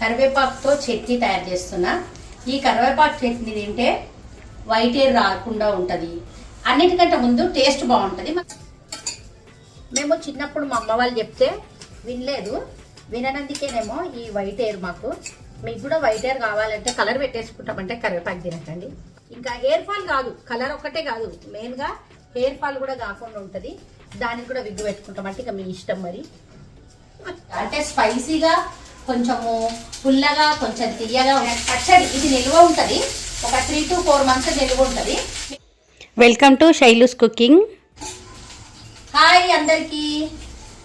కరివేపాకుతో చట్నీ తయారు చేస్తున్నా. ఈ కరివేపాకు చట్నీ తింటే వైట్ ఎయిర్ రాకుండా ఉంటుంది. అన్నిటికంటే ముందు టేస్ట్ బాగుంటుంది. మేము చిన్నప్పుడు మా అమ్మ వాళ్ళు చెప్తే వినలేదు. విననందుకేనేమో ఈ వైట్ ఎయిర్ మాకు. మీకు కూడా వైట్ ఎయిర్ కావాలంటే కలర్ పెట్టేసుకుంటామంటే కరివేపాకు తినకండి. ఇంకా హెయిర్ ఫాల్ కాదు కలర్ ఒక్కటే కాదు. మెయిన్గా హెయిర్ ఫాల్ కూడా కాకుండా ఉంటుంది. దానికి కూడా విగ్గు పెట్టుకుంటాం అంటే ఇక మీ ఇష్టం మరి. అంటే స్పైసీగా కొంచెము పుల్లగా కొంచెం తీయగా పచ్చడి. ఇది నిల్వ ఉంటుంది. ఒక త్రీ టు ఫోర్ మంత్స్ నిల్వ ఉంటుంది. Welcome to Shailu's cooking hi అందరికీ.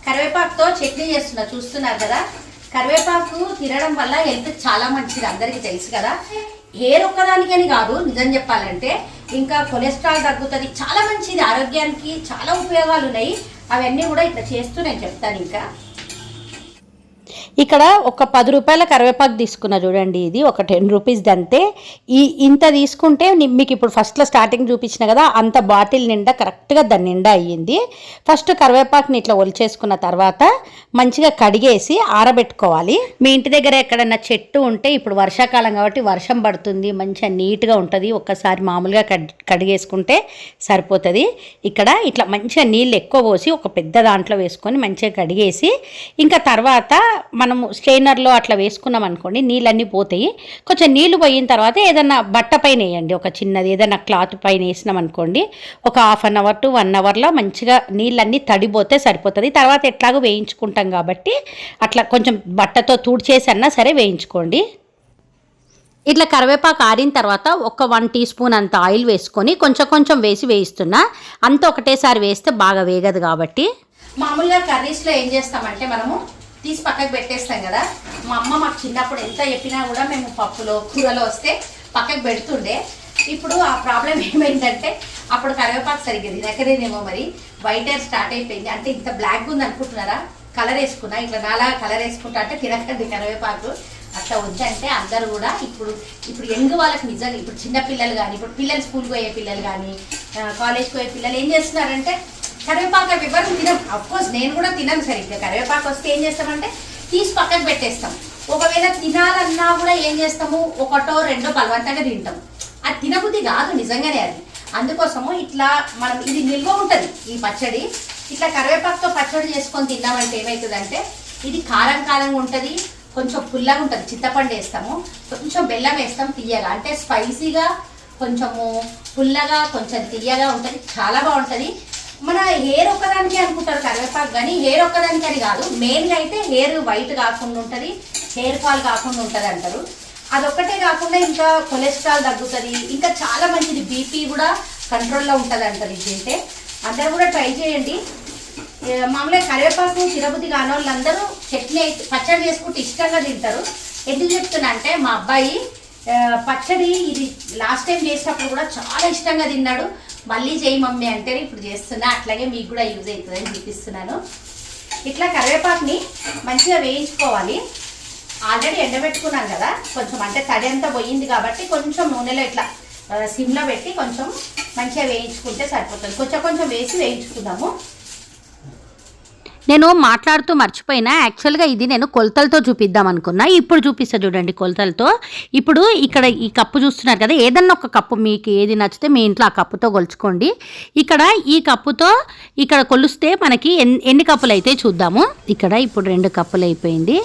కరివేపాకుతో చట్నీ చేస్తున్నా చూస్తున్నారు కదా. కరివేపాకు తినడం వల్ల హెల్త్ చాలా మంచిది అందరికీ తెలుసు కదా. హెయిర్ ఒక్కదానికని కాదు నిజం చెప్పాలంటే ఇంకా కొలెస్ట్రాల్ తగ్గుతుంది. చాలా మంచిది ఆరోగ్యానికి చాలా ఉపయోగాలు ఉన్నాయి అవన్నీ కూడా ఇట్లా చేస్తూ నేను చెప్తాను ఇంకా. ఇక్కడ ఒక పది రూపాయల కరివేపాకు తీసుకున్నా చూడండి ఇది ఒక టెన్ రూపీస్ అంతే. ఈ ఇంత తీసుకుంటే మీకు ఇప్పుడు ఫస్ట్లో స్టార్టింగ్ చూపించిన కదా అంత బాటిల్ నిండా కరెక్ట్గా దాని నిండా అయ్యింది. ఫస్ట్ కరివేపాకుని ఇట్లా ఒలిచేసుకున్న తర్వాత మంచిగా కడిగేసి ఆరబెట్టుకోవాలి. మీ ఇంటి దగ్గర ఎక్కడన్నా చెట్టు ఉంటే ఇప్పుడు వర్షాకాలం కాబట్టి వర్షం పడుతుంది మంచిగా నీట్గా ఉంటుంది ఒక్కసారి మామూలుగా కడ్ కడిగేసుకుంటే సరిపోతుంది. ఇక్కడ ఇట్లా మంచిగా నీళ్ళు ఎక్కువ పోసి ఒక పెద్ద దాంట్లో వేసుకొని మంచిగా కడిగేసి ఇంకా తర్వాత మనము స్ట్రైనర్లో అట్లా వేసుకున్నాం అనుకోండి నీళ్ళన్నీ పోతాయి. కొంచెం నీళ్ళు పోయిన తర్వాత ఏదన్నా బట్ట పైన వేయండి. ఒక చిన్నది ఏదైనా క్లాత్ పైన వేసినాం అనుకోండి ఒక half an hour to one అవర్లో మంచిగా నీళ్ళన్నీ తడిపోతే సరిపోతుంది. తర్వాత ఎట్లాగో వేయించుకుంటాం కాబట్టి అట్లా కొంచెం బట్టతో తుడిచేసి అన్నా సరే వేయించుకోండి. ఇట్లా కరివేపాకు ఆరిన తర్వాత ఒక వన్ టీ స్పూన్ అంత ఆయిల్ వేసుకొని కొంచెం కొంచెం వేసి వేయిస్తున్నా. అంత ఒకటేసారి వేస్తే బాగా వేగదు కాబట్టి. మామూలుగా కర్రీస్లో ఏం చేస్తామంటే మనము తీసి పక్కకు పెట్టేస్తాం కదా. మా అమ్మ మాకు చిన్నప్పుడు ఎంత చెప్పినా కూడా మేము పప్పులో కూరలో వస్తే పక్కకు పెడుతుండే. ఇప్పుడు ఆ ప్రాబ్లం ఏమైందంటే అప్పుడు కరివేపాకు సరిగ్గా తినకనేమో మరి. వైట్ హెయిర్ స్టార్ట్ అయిపోయింది. అంటే ఇంత బ్లాక్ ఉంది అనుకుంటున్నారా? కలర్ వేసుకున్నా. ఇట్లా నాలా కలర్ వేసుకుంటా అంటే తినకండి కరివేపాకు. అట్లా వద్దంటే అందరూ కూడా ఇప్పుడు ఇప్పుడు యంగ్ వాళ్ళకి నిజంగా ఇప్పుడు చిన్న పిల్లలు కానీ ఇప్పుడు పిల్లలు స్కూల్కి పోయే పిల్లలు కానీ కాలేజ్కి పోయే పిల్లలు ఏం చేస్తున్నారంటే కరివేపాకు అవి ఎవరు తినం. అఫ్కోర్స్ నేను కూడా తినను సరిగ్గా. కరివేపాకు వస్తే ఏం చేస్తామంటే తీసి పక్కకు పెట్టేస్తాం. ఒకవేళ తినాలన్నా కూడా ఏం చేస్తాము? ఒకటో రెండో బలవంతంగా తింటాం. అది తినబుద్ధి కాదు నిజంగానే అది. అందుకోసము ఇట్లా మనం ఇది నిల్వ ఉంటుంది ఈ పచ్చడి. ఇట్లా కరివేపాకుతో పచ్చడి చేసుకొని తిన్నామంటే ఏమవుతుందంటే ఇది కారం కారంగా ఉంటుంది కొంచెం పుల్లగా ఉంటుంది. చింతపండు వేస్తాము కొంచెం బెల్లం వేస్తాం తీయగా. అంటే స్పైసీగా కొంచెము పుల్లగా కొంచెం తీయగా ఉంటుంది. చాలా బాగుంటుంది. మన హెయిర్ ఒక్కదానికి అనుకుంటారు కరివేపాకు కానీ హెయిర్ ఒక్కదానికి అని కాదు. మెయిన్గా అయితే హెయిర్ వైట్ కాకుండా ఉంటుంది హెయిర్ ఫాల్ కాకుండా ఉంటుంది అంటారు. అదొక్కటే కాకుండా ఇంకా కొలెస్ట్రాల్ తగ్గుతుంది ఇంకా చాలా మంచిది. బీపీ కూడా కంట్రోల్లో ఉంటుంది అంటారు ఇది తింటే అందరూ కూడా ట్రై చేయండి. మామూలుగా కరివేపాకు తిరుపతి కాని వాళ్ళందరూ చట్నీ అయితే- పచ్చడి చేసుకుంటే ఇష్టంగా తింటారు. ఎందుకు చెప్తున్నా అంటే మా అబ్బాయి పచ్చడి ఇది లాస్ట్ టైం చేసినప్పుడు కూడా చాలా ఇష్టంగా తిన్నాడు. మళ్ళీ చేయి మమ్మీ అంటే ఇప్పుడు చేస్తున్నా అట్లాగే మీకు కూడా యూజ్ అవుతుందని చూపిస్తున్నాను. ఇట్లా కరివేపాకుని మంచిగా వేయించుకోవాలి. ఆల్రెడీ ఎండబెట్టుకున్నాం కదా కొంచెం అంటే తడి అంతా పోయింది కాబట్టి కొంచెం నూనెలో ఇట్లా సిమ్లో పెట్టి కొంచెం మంచిగా వేయించుకుంటే సరిపోతుంది. కొంచెం కొంచెం వేసి వేయించుకుందాము. నేను మాట్లాడుతూ మర్చిపోయినా. యాక్చువల్గా ఇది నేను కొలతలతో చూపిద్దాం అనుకున్నా. ఇప్పుడు చూపిస్తా చూడండి కొలతలతో. ఇప్పుడు ఇక్కడ ఈ కప్పు చూస్తున్నారు కదా ఏదన్నా ఒక కప్పు మీకు ఏది నచ్చితే మీ ఇంట్లో ఆ కప్పుతో కొలుచుకోండి. ఇక్కడ ఈ కప్పుతో ఇక్కడ కొలుస్తే మనకి ఎన్ని కప్పులు అయితే చూద్దాము. ఇక్కడ ఇప్పుడు రెండు కప్పులు అయిపోయింది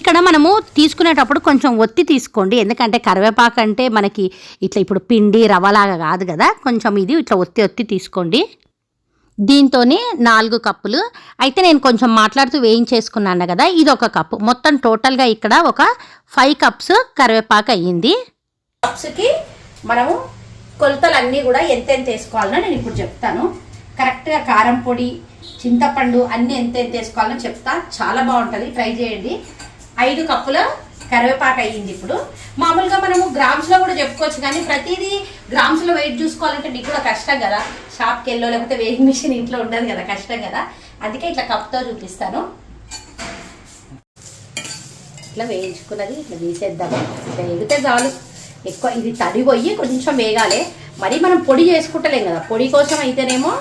ఇక్కడ మనము తీసుకునేటప్పుడు కొంచెం ఒత్తి తీసుకోండి. ఎందుకంటే కరివేపాకు అంటే మనకి ఇట్లా ఇప్పుడు పిండి రవ్వలాగా కాదు కదా కొంచెం ఇది ఇట్లా ఒత్తి ఒత్తి తీసుకోండి. దీంతోనే నాలుగు కప్పులు. అయితే నేను కొంచెం మాట్లాడుతూ వేయించేసుకున్నాను కదా ఇది ఒక కప్పు. మొత్తం టోటల్గా ఇక్కడ ఒక ఫైవ్ కప్స్ కరివేపాకు అయ్యింది. కప్స్కి మనము కొలతలు అన్నీ కూడా ఎంతెంత వేసుకోవాలనో నేను ఇప్పుడు చెప్తాను. కరెక్ట్గా కారం పొడి చింతపండు అన్నీ ఎంత ఎంత వేసుకోవాలో చెప్తా. చాలా బాగుంటుంది. ట్రై చేయండి. ఐదు కప్పుల కరివేపాకు అయ్యింది ఇప్పుడు. మామూలుగా మనము గ్రామ్స్లో కూడా చెప్పుకోవచ్చు కానీ ప్రతిదీ గ్రామ్స్లో వెయిట్ చూసుకోవాలంటే మీకు కూడా కష్టం కదా. షాప్కి వెళ్ళో లేకపోతే వెయిట్ మిషన్ ఇంట్లో ఉండదు కదా కష్టం కదా. అందుకే ఇట్లా కప్తో చూపిస్తాను. ఇట్లా వేయించుకున్నది ఇట్లా తీసేద్దాము. ఇట్లా వేగితే చాలు. ఎక్కువ ఇది తడి పోయి కొంచెం వేగాలి. మరి మనం పొడి చేసుకుంటలేం కదా. పొడి కోసం అయితేనేమో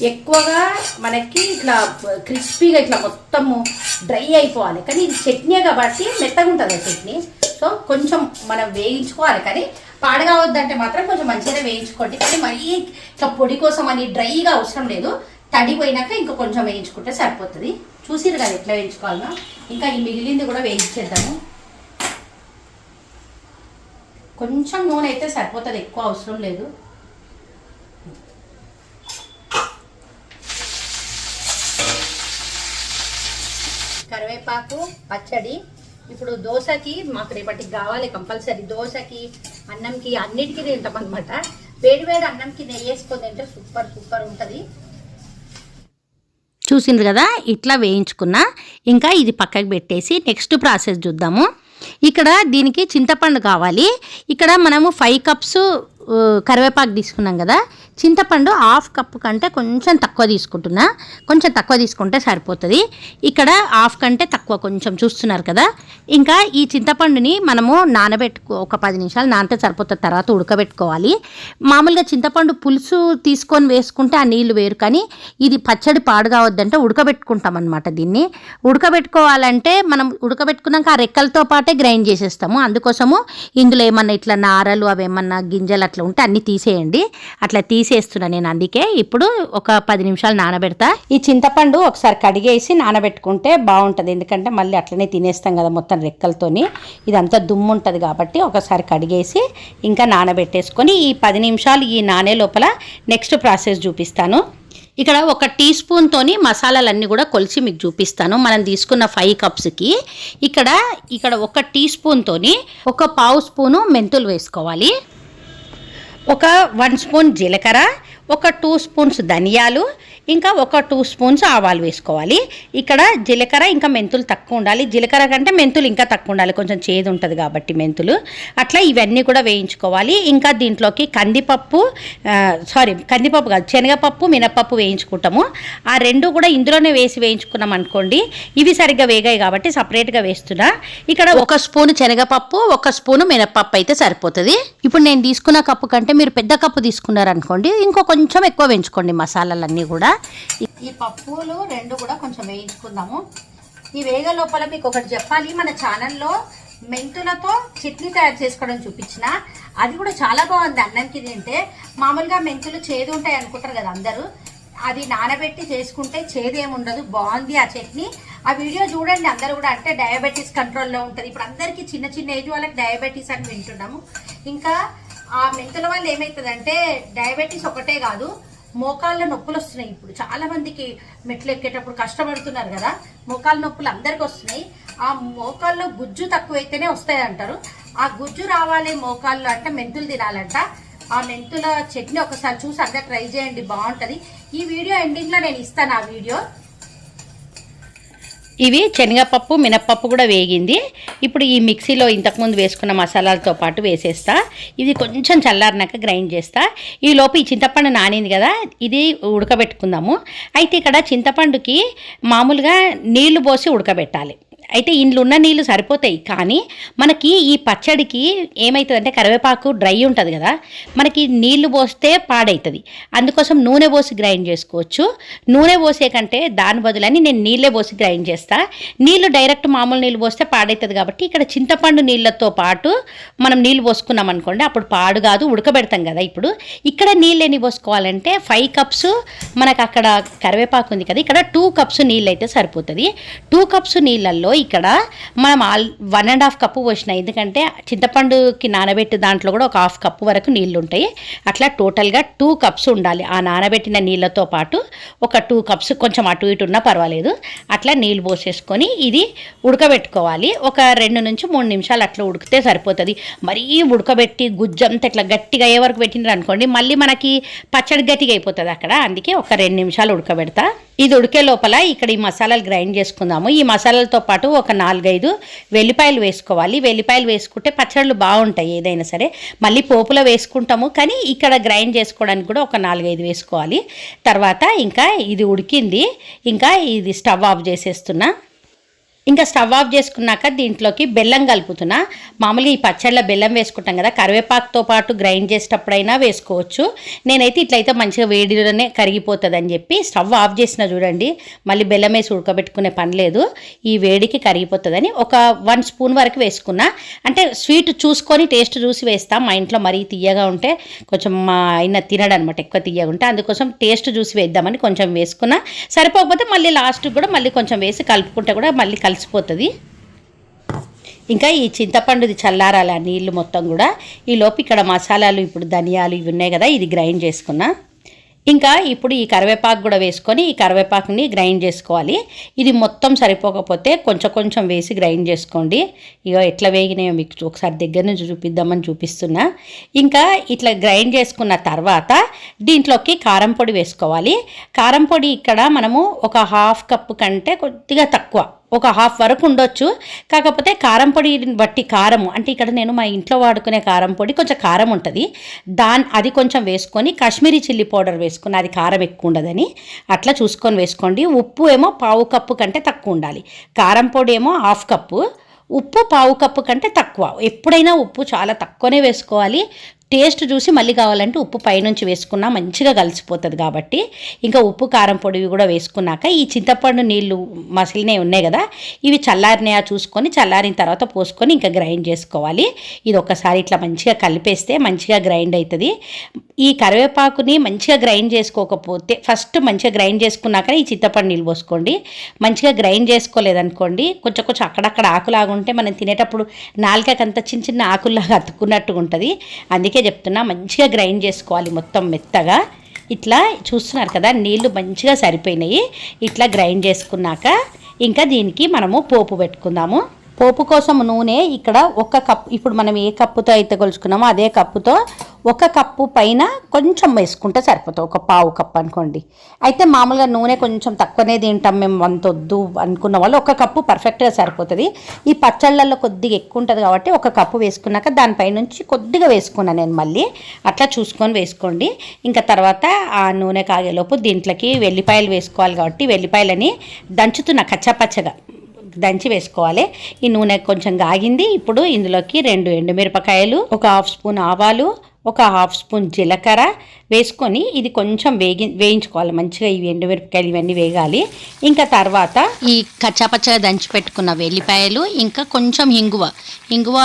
ఎక్కువగా మనకి ఇట్లా క్రిస్పీగా ఇట్లా మొత్తము డ్రై అయిపోవాలి. కానీ ఇది చట్నీ కాబట్టి మెత్తగా ఉంటుంది ఆ చట్నీ. సో కొంచెం మనం వేయించుకోవాలి. కానీ పాడగావద్దంటే మాత్రం కొంచెం మంచిగానే వేయించుకోండి. కానీ మరీ ఇట్లా పొడి కోసం అని డ్రైగా అవసరం లేదు. తడిపోయినాక ఇంకా కొంచెం వేయించుకుంటే సరిపోతుంది. చూసిరు కదా ఎట్లా వేయించుకోవాలన్నా ఇంకా ఈ మిగిలింది కూడా వేయించేద్దాము. కొంచెం నూనె అయితే సరిపోతుంది. ఎక్కువ అవసరం లేదు. కరివేపాకు పచ్చడి. ఇప్పుడు దోశకి మాకు రేపటికి కావాలి కంపల్సరీ. దోశకి అన్నంకి అన్నిటికీ తింటాం అనమాట వేడి వేడి అన్నంకి నెయ్యి వేసుకొని తింటే సూపర్ సూపర్ ఉంటుంది. చూసిండ్రు కదా? ఇట్లా వేయించుకున్నా. ఇంకా ఇది పక్కకు పెట్టేసి నెక్స్ట్ ప్రాసెస్ చూద్దాము. ఇక్కడ దీనికి చింతపండు కావాలి. ఇక్కడ మనము ఫైవ్ కప్స్ కరివేపాకు తీసుకున్నాం కదా చింతపండు హాఫ్ కప్పు కంటే కొంచెం తక్కువ తీసుకుంటున్నా. కొంచెం తక్కువ తీసుకుంటే సరిపోతుంది. ఇక్కడ హాఫ్ కంటే తక్కువ కొంచెం చూస్తున్నారు కదా. ఇంకా ఈ చింతపండుని మనము నానబెట్టుకో ఒక పది నిమిషాలు నానితే సరిపోతుంది తర్వాత ఉడకబెట్టుకోవాలి. మామూలుగా చింతపండు పులుసు తీసుకొని వేసుకుంటే ఆ నీళ్ళు వేరు కానీ ఇది పచ్చడి పాడు కావద్దంటే ఉడకబెట్టుకుంటాం అనమాట దీన్ని. ఉడకబెట్టుకోవాలంటే మనం ఉడకబెట్టుకున్నాక ఆ రెక్కలతో పాటే గ్రైండ్ చేసేస్తాము. అందుకోసము ఇందులో ఏమన్నా ఇట్లా నారలు అవి ఏమన్నా గింజలు అట్లా ఉంటే అన్ని తీసేయండి. అట్లా తీసేస్తున్నా నేను అందుకే. ఇప్పుడు ఒక పది నిమిషాలు నానబెడతా. ఈ చింతపండు ఒకసారి కడిగేసి నానబెట్టుకుంటే బాగుంటుంది. ఎందుకంటే మళ్ళీ అట్లనే తినేస్తాం కదా మొత్తం రెక్కలతోని. ఇదంతా దుమ్ము ఉంటుంది కాబట్టి ఒకసారి కడిగేసి ఇంకా నానబెట్టేసుకొని ఈ పది నిమిషాలు ఈ నానే లోపల నెక్స్ట్ ప్రాసెస్ చూపిస్తాను. ఇక్కడ ఒక టీ స్పూన్తోని మసాలాలన్నీ కూడా కొలిచి మీకు చూపిస్తాను. మనం తీసుకున్న ఫైవ్ కప్స్కి ఇక్కడ ఇక్కడ ఒక టీ స్పూన్తోని ఒక పావు స్పూను మెంతులు వేసుకోవాలి. ఒక వన్ స్పూన్ జీలకర్ర ఒక టూ స్పూన్స్ ధనియాలు ఇంకా ఒక టూ స్పూన్స్ ఆవాలు వేసుకోవాలి. ఇక్కడ జీలకర్ర ఇంకా మెంతులు తక్కువ ఉండాలి. జీలకర్ర కంటే మెంతులు ఇంకా తక్కువ ఉండాలి. కొంచెం చేదు ఉంటుంది కాబట్టి మెంతులు. అట్లా ఇవన్నీ కూడా వేయించుకోవాలి. ఇంకా దీంట్లోకి కందిపప్పు సారీ కందిపప్పు కాదు శనగపప్పు మినపప్పు వేయించుకుంటాము. ఆ రెండు కూడా ఇందులోనే వేసి వేయించుకున్నాం అనుకోండి ఇవి సరిగ్గా వేగాయి కాబట్టి సపరేట్గా వేస్తున్నా. ఇక్కడ ఒక స్పూన్ శనగపప్పు ఒక స్పూన్ మినపప్పు అయితే సరిపోతుంది. ఇప్పుడు నేను తీసుకున్న కప్పు కంటే మీరు పెద్ద కప్పు తీసుకున్నారనుకోండి ఇంకో కొంచెం ఎక్కువ వేయించుకోండి మసాలాలన్నీ కూడా. ఈ పప్పులు రెండు కూడా కొంచెం వేయించుకుందాము. ఈ వేగ లోపల మీకు ఒకటి చెప్పాలి. మన ఛానల్లో మెంతులతో చట్నీ తయారు చేసుకోవడం చూపించిన. అది కూడా చాలా బాగుంది అన్నంకి తింటే. మామూలుగా మెంతులు చేదు ఉంటాయి అనుకుంటారు కదా అందరూ. అది నానబెట్టి చేసుకుంటే చేదు ఉండదు. బాగుంది ఆ చట్నీ. ఆ వీడియో చూడండి అందరూ కూడా. అంటే డయాబెటీస్ కంట్రోల్లో ఉంటుంది. ఇప్పుడు అందరికీ చిన్న చిన్న ఏజ్ వాళ్ళకి డయాబెటీస్ అని వింటున్నాము. ఇంకా ఆ మెంతుల వల్ల ఏమవుతుందంటే డయాబెటీస్ ఒకటే కాదు. మోకాళ్ళ నొప్పులు వస్తున్నాయి. ఇప్పుడు చాలా మందికి మెట్లు ఎక్కేటప్పుడు కష్టపడుతున్నారు కదా మోకాళ్ళ నొప్పులు అందరికి వస్తున్నాయి. ఆ మోకాల్లో గుజ్జు తక్కువైతేనే వస్తాయి అంటారు. ఆ గుజ్జు రావాలి మోకాళ్ళు అంటే మెంతులు తినాలంట. ఆ మెంతుల చట్నీ ఒకసారి చూసి అందరు ట్రై చేయండి బాగుంటుంది. ఈ వీడియో ఎండింగ్లో నేను ఇస్తాను ఆ వీడియో. ఇవి శనగపప్పు మినప్పప్పు కూడా వేగింది. ఇప్పుడు ఈ మిక్సీలో ఇంతకుముందు వేసుకున్న మసాలాలతో పాటు వేసేస్తా. ఇది కొంచెం చల్లారినాక గ్రైండ్ చేస్తా. ఈ లోపు ఈ చింతపండు నానింది కదా ఇది ఉడకబెట్టుకుందాము. అయితే ఇక్కడ చింతపండుకి మామూలుగా నీళ్ళు పోసి ఉడకబెట్టాలి. అయితే ఇంట్లో ఉన్న నీళ్ళు సరిపోతాయి. కానీ మనకి ఈ పచ్చడికి ఏమవుతుందంటే కరివేపాకు డ్రై ఉంటుంది కదా మనకి నీళ్ళు పోస్తే పాడవుతుంది అందుకోసం నూనె పోసి గ్రైండ్ చేసుకోవచ్చు. నూనె పోసే కంటే దాని బదులని నేను నీళ్ళే పోసి గ్రైండ్ చేస్తా. నీళ్ళు డైరెక్ట్ మామూలు నీళ్ళు పోస్తే పాడవుతుంది కాబట్టి ఇక్కడ చింతపండు నీళ్ళతో పాటు మనం నీళ్ళు పోసుకున్నాం అనుకోండి అప్పుడు పాడు కాదు ఉడకబెడతాం కదా ఇప్పుడు. ఇక్కడ నీళ్ళు ఎన్ని పోసుకోవాలంటే ఫైవ్ కప్స్ మనకు అక్కడ కరివేపాకు ఉంది కదా ఇక్కడ టూ కప్స్ నీళ్ళు అయితే సరిపోతుంది. టూ కప్స్ నీళ్ళల్లో ఇక్కడ మనం all one and half cup పోసిన ఎందుకంటే చింతపండుకి నానబెట్టి దాంట్లో కూడా ఒక హాఫ్ కప్పు వరకు నీళ్ళు ఉంటాయి. అట్లా టోటల్గా టూ కప్స్ ఉండాలి. ఆ నానబెట్టిన నీళ్ళతో పాటు ఒక టూ కప్స్ కొంచెం అటు ఇటు ఉన్నా పర్వాలేదు. అట్లా నీళ్ళు పోసేసుకొని ఇది ఉడకబెట్టుకోవాలి. ఒక రెండు నుంచి మూడు నిమిషాలు అట్లా ఉడికితే సరిపోతుంది. మరీ ఉడకబెట్టి గుజ్జంతా ఇట్లా గట్టిగా అయ్యే వరకు పెట్టినారు అనుకోండి మళ్ళీ మనకి పచ్చడి గట్టిగా అయిపోతుంది అక్కడ. అందుకే ఒక రెండు నిమిషాలు ఉడకబెడతా. ఇది ఉడికే లోపల ఇక్కడ ఈ మసాలాలు గ్రైండ్ చేసుకుందాము. ఈ మసాలాలతో పాటు ఒక నాలుగైదు వెల్లిపాయలు వేసుకోవాలి. వెల్లిపాయలు వేసుకుంటే పచ్చళ్ళు బాగుంటాయి ఏదైనా సరే. మళ్ళీ పోపులో వేసుకుంటాము. కానీ ఇక్కడ గ్రైండ్ చేసుకోవడానికి కూడా ఒక నాలుగైదు వేసుకోవాలి. తర్వాత ఇంకా ఇది ఉడికింది. ఇంకా ఇది స్టవ్ ఆఫ్ చేసేస్తున్నా. ఇంకా స్టవ్ ఆఫ్ చేసుకున్నాక దీంట్లోకి బెల్లం కలుపుతున్నా. మామూలుగా ఈ పచ్చళ్ళ బెల్లం వేసుకుంటాం కదా కరివేపాకుతో పాటు గ్రైండ్ చేసేటప్పుడైనా వేసుకోవచ్చు. నేనైతే ఇట్లయితే మంచిగా వేడిలోనే కరిగిపోతుంది అని చెప్పి స్టవ్ ఆఫ్ చేసిన చూడండి మళ్ళీ బెల్లం వేసి ఉడకబెట్టుకునే పని లేదు. ఈ వేడికి కరిగిపోతుందని ఒక వన్ స్పూన్ వరకు వేసుకున్నా. అంటే స్వీట్ చూసుకొని టేస్ట్ చూసి వేస్తాం మా ఇంట్లో మరీ తీయగా ఉంటే కొంచెం మా ఆయన తినడు అనమాట ఎక్కువ తీయగా ఉంటే. అందుకోసం టేస్ట్ చూసి వేద్దామని కొంచెం వేసుకున్నా. సరిపోకపోతే మళ్ళీ లాస్ట్కి కూడా మళ్ళీ కొంచెం వేసి కలుపుకుంటే కూడా మళ్ళీ కలిసిపోతుంది. ఇంకా ఈ చింతపండుది చల్లారాలి ఆ నీళ్ళు మొత్తం కూడా. ఈ లోపు ఇక్కడ మసాలాలు ఇప్పుడు ధనియాలు ఇవి ఉన్నాయి కదా ఇది గ్రైండ్ చేసుకున్నా. ఇంకా ఇప్పుడు ఈ కరివేపాకు కూడా వేసుకొని ఈ కరివేపాకుని గ్రైండ్ చేసుకోవాలి. ఇది మొత్తం సరిపోకపోతే కొంచెం కొంచెం వేసి గ్రైండ్ చేసుకోండి. ఇక ఎట్లా వేగినాయో మీకు ఒకసారి దగ్గర నుంచి చూపిద్దామని చూపిస్తున్నా. ఇంకా ఇట్లా గ్రైండ్ చేసుకున్న తర్వాత దీంట్లోకి కారం పొడి వేసుకోవాలి. కారం పొడి ఇక్కడ మనము ఒక హాఫ్ కప్పు కంటే కొద్దిగా తక్కువ. ఒక హాఫ్ వరకు ఉండొచ్చు. కాకపోతే కారం పొడిని బట్టి కారము అంటే ఇక్కడ నేను మా ఇంట్లో వాడుకునే కారం పొడి కొంచెం కారం ఉంటుంది. దాని అది కొంచెం వేసుకొని కాశ్మీరీ చిల్లీ పౌడర్ వేసుకుని అది కారం ఎక్కువ ఉండదని అట్లా చూసుకొని వేసుకోండి. ఉప్పు ఏమో పావు కప్పు కంటే తక్కువ ఉండాలి. కారం పొడి ఏమో హాఫ్ కప్పు. ఉప్పు పావు కప్పు కంటే తక్కువ. ఎప్పుడైనా ఉప్పు చాలా తక్కువనే వేసుకోవాలి. టేస్ట్ చూసి మళ్ళీ కావాలంటే ఉప్పు పైనుంచి వేసుకున్నా మంచిగా కలిసిపోతుంది కాబట్టి ఇంకా ఉప్పు కారం పొడి కూడా వేసుకున్నాక ఈ చింతపండు నీళ్ళు మసిలినవి ఉన్నాయి కదా ఇవి చల్లారినయా చూసుకొని చల్లారిన తర్వాత పోసుకొని ఇంకా గ్రైండ్ చేసుకోవాలి. ఇది ఒకసారి ఇట్లా మంచిగా కలిపేస్తే మంచిగా గ్రైండ్ అవుతుంది ఈ కరివేపాకుని మంచిగా గ్రైండ్ చేసుకోకపోతే ఫస్ట్ మంచిగా గ్రైండ్ చేసుకున్నాక ఈ చింతపండు నీళ్ళు పోసుకోండి. మంచిగా గ్రైండ్ చేసుకోలేదనుకోండి కొంచెం కొంచెం అక్కడక్కడ ఆకులాగా ఉంటే మనం తినేటప్పుడు నాలుకకంత చిన్న చిన్న ఆకుల్లాగా అతుక్కున్నట్టు ఉంటుంది అందుకే చెప్తున్నా మంచిగా గ్రైండ్ చేసుకోవాలి మొత్తం మెత్తగా. ఇట్లా చూస్తున్నారు కదా నీళ్ళు మంచిగా సరిపోయినాయి. ఇట్లా గ్రైండ్ చేసుకున్నాక ఇంకా దీనికి మనము పోపు పెట్టుకుందాము. పోపు కోసం నూనె ఇక్కడ ఒక కప్ ఇప్పుడు మనం ఏ కప్పుతో అయితే కొలుచుకున్నామో అదే కప్పుతో ఒక కప్పు పైన కొంచెం వేసుకుంటే సరిపోతుంది. ఒక పావు కప్పు అనుకోండి. అయితే మామూలుగా నూనె కొంచెం తక్కువనే తింటాం మేము అంత వద్దు అనుకున్న వాళ్ళు ఒక కప్పు పర్ఫెక్ట్గా సరిపోతుంది. ఈ పచ్చళ్ళల్లో కొద్దిగా ఎక్కువ ఉంటుంది కాబట్టి ఒక కప్పు వేసుకున్నాక దానిపైనుంచి కొద్దిగా వేసుకున్నాను నేను మళ్ళీ. అట్లా చూసుకొని వేసుకోండి. ఇంకా తర్వాత ఆ నూనె కాగేలోపు దీంట్లోకి వెల్లిపాయలు వేసుకోవాలి కాబట్టి వెల్లిపాయలని దంచుతున్నా కచ్చపచ్చగా. దంచి వేసుకోవాలి. ఈ నూనె కొంచెం గాగింది. ఇప్పుడు ఇందులోకి రెండు ఎండుమిరపకాయలు ఒక హాఫ్ స్పూన్ ఆవాలు ఒక హాఫ్ స్పూన్ జీలకర్ర వేసుకొని ఇది కొంచెం వేగి వేయించుకోవాలి. మంచిగా ఇవి ఎండుమిరపకాయలు ఇవన్నీ వేగాలి. ఇంకా తర్వాత ఈ కచ్చాపచ్చగా దంచి పెట్టుకున్న వెల్లిపాయలు ఇంకా కొంచెం ఇంగువ. ఇంగువ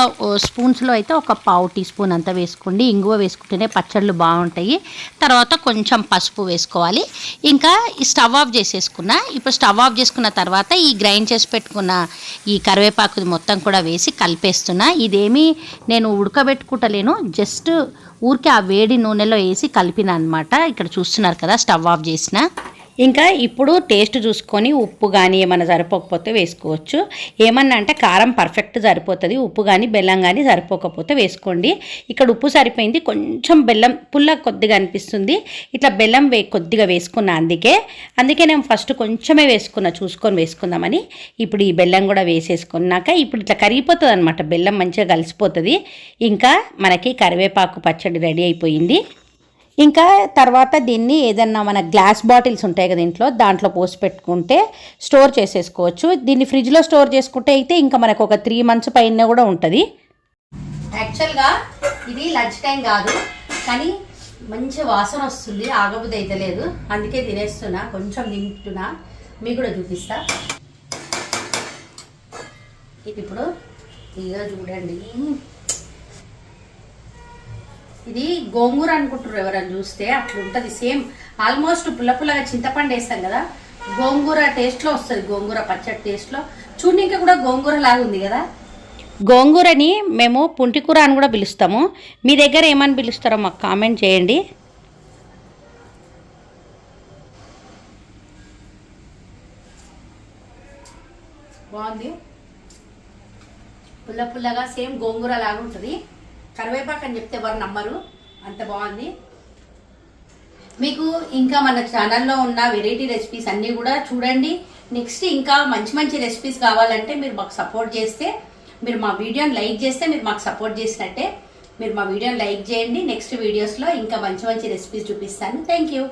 స్పూన్స్లో అయితే ఒక పావు టీ స్పూన్ అంతా వేసుకోండి. ఇంగువ వేసుకుంటేనే పచ్చళ్ళు బాగుంటాయి. తర్వాత కొంచెం పసుపు వేసుకోవాలి. ఇంకా ఈ స్టవ్ ఆఫ్ చేసేసుకున్న ఇప్పుడు స్టవ్ ఆఫ్ చేసుకున్న తర్వాత ఈ గ్రైండ్ చేసి పెట్టుకున్న ఈ కరివేపాకు మొత్తం కూడా వేసి కలిపేస్తున్నా. ఇదేమీ నేను ఉడకబెట్టుకుంటలేను. జస్ట్ ఊరికే ఆ వేడి నూనెలో వేసి కలిపిన అనమాట ఇక్కడ చూస్తున్నారు కదా స్టవ్ ఆఫ్ చేసిన. ఇంకా ఇప్పుడు టేస్ట్ చూసుకొని ఉప్పు కానీ ఏమైనా సరిపోకపోతే వేసుకోవచ్చు. ఏమన్నా అంటే కారం పర్ఫెక్ట్ సరిపోతుంది ఉప్పు కానీ బెల్లం కానీ సరిపోకపోతే వేసుకోండి. ఇక్కడ ఉప్పు సరిపోయింది కొంచెం బెల్లం పుల్ల కొద్దిగా అనిపిస్తుంది. ఇట్లా బెల్లం వే కొద్దిగా వేసుకున్నా అందుకే. అందుకే నేను ఫస్ట్ కొంచెమే వేసుకున్నా చూసుకొని వేసుకుందామని. ఇప్పుడు ఈ బెల్లం కూడా వేసేసుకున్నాక ఇప్పుడు ఇట్లా కరిగిపోతుంది అనమాట బెల్లం మంచిగా కలిసిపోతుంది. ఇంకా మనకి కరివేపాకు పచ్చడి రెడీ అయిపోయింది. ఇంకా తర్వాత దీన్ని ఏదన్నా మన గ్లాస్ బాటిల్స్ ఉంటాయి కదా ఇంట్లో దాంట్లో పోసి పెట్టుకుంటే స్టోర్ చేసేసుకోవచ్చు. దీన్ని ఫ్రిడ్జ్లో స్టోర్ చేసుకుంటే అయితే ఇంకా మనకు ఒక త్రీ మంత్స్ పైన కూడా ఉంటుంది. యాక్చువల్గా ఇది లంచ్ టైం కాదు కానీ మంచి వాసన వస్తుంది ఆగబుద్ధి అయితే లేదు. అందుకే తినేస్తున్నా కొంచెం తింటున్నా. మీకు కూడా చూపిస్తా. ఇది ఇప్పుడు ఇదిగో చూడండి. ఇది గోంగూర అనుకుంటారు ఎవరైనా చూస్తే అట్లా ఉంటుంది. సేమ్ ఆల్మోస్ట్ పుల్ల పుల్లగా చింతపండు వేస్తాం కదా గోంగూర టేస్ట్లో వస్తుంది. గోంగూర పచ్చడి టేస్ట్లో చూడనీకి కూడా గోంగూర లాగా ఉంది కదా. గోంగూరని మేము పుంటికూర అని కూడా పిలుస్తాము. మీ దగ్గర ఏమని పిలుస్తారో మాకు కామెంట్ చేయండి. బాగుంది. పుల్ల పుల్లగా సేమ్ గోంగూర లాగా ఉంటుంది. కరివేపాకు అని చెప్తే ఎవరు నమ్మరు. అంత బాగుంది. మీకు ఇంకా మన ఛానల్లో ఉన్న వెరైటీ రెసిపీస్ అన్నీ కూడా చూడండి. నెక్స్ట్ ఇంకా మంచి మంచి రెసిపీస్ కావాలంటే మీరు మాకు సపోర్ట్ చేస్తే మీరు మా వీడియోని లైక్ చేస్తే మీరు మాకు సపోర్ట్ చేసినట్టే మీరు మా వీడియోని లైక్ చేయండి. నెక్స్ట్ వీడియోస్లో ఇంకా మంచి మంచి రెసిపీస్ చూపిస్తాను. Thank you.